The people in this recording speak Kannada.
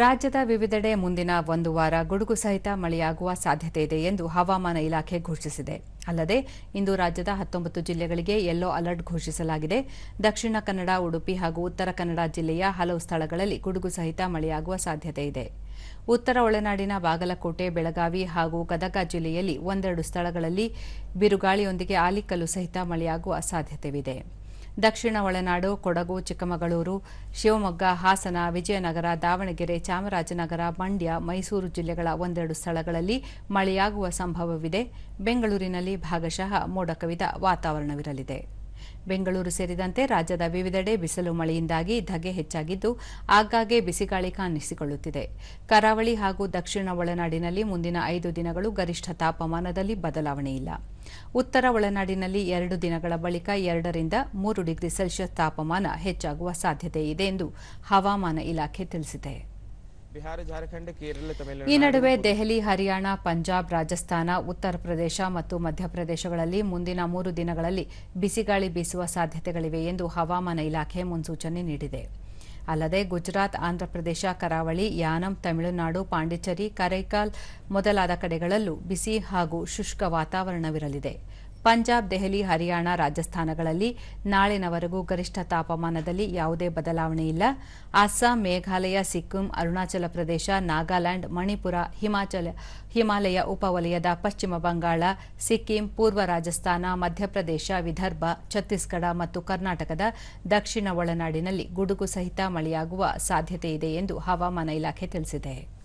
ರಾಜ್ಯದ ವಿವಿಧೆಡೆ ಮುಂದಿನ ಒಂದು ವಾರ ಗುಡುಗು ಸಹಿತ ಮಳೆಯಾಗುವ ಸಾಧ್ಯತೆ ಇದೆ ಎಂದು ಹವಾಮಾನ ಇಲಾಖೆ ಘೋಷಿಸಿದೆ. ಅಲ್ಲದೆ, ಇಂದು ರಾಜ್ಯದ ಹತ್ತೊಂಬತ್ತು ಜಿಲ್ಲೆಗಳಿಗೆ ಯೆಲ್ಲೋ ಅಲರ್ಟ್ ಘೋಷಿಸಲಾಗಿದೆ. ದಕ್ಷಿಣ ಕನ್ನಡ, ಉಡುಪಿ ಹಾಗೂ ಉತ್ತರ ಕನ್ನಡ ಜಿಲ್ಲೆಯ ಹಲವು ಸ್ಥಳಗಳಲ್ಲಿ ಗುಡುಗು ಸಹಿತ ಮಳೆಯಾಗುವ ಸಾಧ್ಯತೆ ಇದೆ. ಉತ್ತರ ಒಳನಾಡಿನ ಬಾಗಲಕೋಟೆ, ಬೆಳಗಾವಿ ಹಾಗೂ ಗದಗ ಜಿಲ್ಲೆಯಲ್ಲಿ ಒಂದೆರಡು ಸ್ಥಳಗಳಲ್ಲಿ ಬಿರುಗಾಳಿಯೊಂದಿಗೆ ಆಲಿಕಲ್ಲು ಸಹಿತ ಮಳೆಯಾಗುವ ಸಾಧ್ಯತೆಯಿದೆ ದಕ್ಷಿಣ ಒಳನಾಡು, ಕೊಡಗು, ಚಿಕ್ಕಮಗಳೂರು, ಶಿವಮೊಗ್ಗ, ಹಾಸನ, ವಿಜಯನಗರ, ದಾವಣಗೆರೆ, ಚಾಮರಾಜನಗರ, ಮಂಡ್ಯ, ಮೈಸೂರು ಜಿಲ್ಲೆಗಳ ಒಂದೆರಡು ಸ್ಥಳಗಳಲ್ಲಿ ಮಳೆಯಾಗುವ ಸಂಭವವಿದೆ. ಬೆಂಗಳೂರಿನಲ್ಲಿ ಭಾಗಶಃ ಮೋಡ ಕವಿದ ವಾತಾವರಣವಿರಲಿದೆ. ಬೆಂಗಳೂರು ಸೇರಿದಂತೆ ರಾಜ್ಯದ ವಿವಿಧೆಡೆ ಬಿಸಿಲು ಮಳೆಯಿಂದಾಗಿ ಧಗೆ ಹೆಚ್ಚಾಗಿದ್ದು, ಆಗಾಗ್ಗೆ ಬಿಸಿಗಾಳಿ ಕಾಣಿಸಿಕೊಳ್ಳುತ್ತಿದೆ. ಕರಾವಳಿ ಹಾಗೂ ದಕ್ಷಿಣ ಒಳನಾಡಿನಲ್ಲಿ ಮುಂದಿನ ಐದು ದಿನಗಳು ಗರಿಷ್ಠ ತಾಪಮಾನದಲ್ಲಿ ಬದಲಾವಣೆ ಇಲ್ಲ. ಉತ್ತರ ಒಳನಾಡಿನಲ್ಲಿ ಎರಡು ದಿನಗಳ ಬಳಿಕ ಎರಡರಿಂದ ಮೂರು ಡಿಗ್ರಿ ಸೆಲ್ಸಿಯಸ್ ತಾಪಮಾನ ಹೆಚ್ಚಾಗುವ ಸಾಧ್ಯತೆ ಇದೆ ಎಂದು ಹವಾಮಾನ ಇಲಾಖೆ ತಿಳಿಸಿದೆ. ಬಿಹಾರ ಜಾರ್ಖಂಡ್ ಕೇರಳ ಈ ನಡುವೆ ದೆಹಲಿ ಹರಿಯಾಣ ಪಂಜಾಬ್ ರಾಜಸ್ಥಾನ ಉತ್ತರ ಪ್ರದೇಶ ಮತ್ತು ಮಧ್ಯಪ್ರದೇಶಗಳಲ್ಲಿ ಮುಂದಿನ ಮೂರು ದಿನಗಳಲ್ಲಿ ಬಿಸಿಗಾಳಿ ಬೀಸುವ ಸಾಧ್ಯತೆಗಳಿವೆ ಎಂದು ಹವಾಮಾನ ಇಲಾಖೆ ಮುನ್ಸೂಚನೆ ನೀಡಿದೆ. ಅಲ್ಲದೆ ಗುಜರಾತ್ ಆಂಧ್ರಪ್ರದೇಶ ಕರಾವಳಿ ಯಾನಂ ತಮಿಳುನಾಡು ಪಾಂಡಿಚೇರಿ ಕರೈಕಾಲ್ ಮೊದಲಾದ ಕಡೆಗಳಲ್ಲೂ ಬಿಸಿ ಹಾಗೂ ಶುಷ್ಕ ವಾತಾವರಣವಿರಲಿದೆ. ಪಂಜಾಬ್, ದೆಹಲಿ, ಹರಿಯಾಣ ರಾಜಸ್ಥಾನಗಳಲ್ಲಿ ನಾಳಿನವರೆಗೂ ಗರಿಷ್ಠ ತಾಪಮಾನದಲ್ಲಿ ಯಾವುದೇ ಬದಲಾವಣೆ ಇಲ್ಲ. ಅಸ್ಸಾಂ, ಮೇಘಾಲಯ, ಸಿಕ್ಕಿಂ, ಅರುಣಾಚಲ ಪ್ರದೇಶ, ನಾಗಾಲ್ಯಾಂಡ್, ಮಣಿಪುರ, ಹಿಮಾಚಲ, ಹಿಮಾಲಯ ಉಪವಲಯದ ಪಶ್ಚಿಮ ಬಂಗಾಳ, ಸಿಕ್ಕಿಂ, ಪೂರ್ವ ರಾಜಸ್ಥಾನ, ಮಧ್ಯಪ್ರದೇಶ, ವಿದರ್ಭ, ಛತ್ತೀಸ್ಗಢ ಮತ್ತು ಕರ್ನಾಟಕದ ದಕ್ಷಿಣ ಒಳನಾಡಿನಲ್ಲಿ ಗುಡುಗು ಸಹಿತ ಮಳೆಯಾಗುವ ಸಾಧ್ಯತೆಯಿದೆ ಎಂದು ಹವಾಮಾನ ಇಲಾಖೆ ತಿಳಿಸಿದೆ.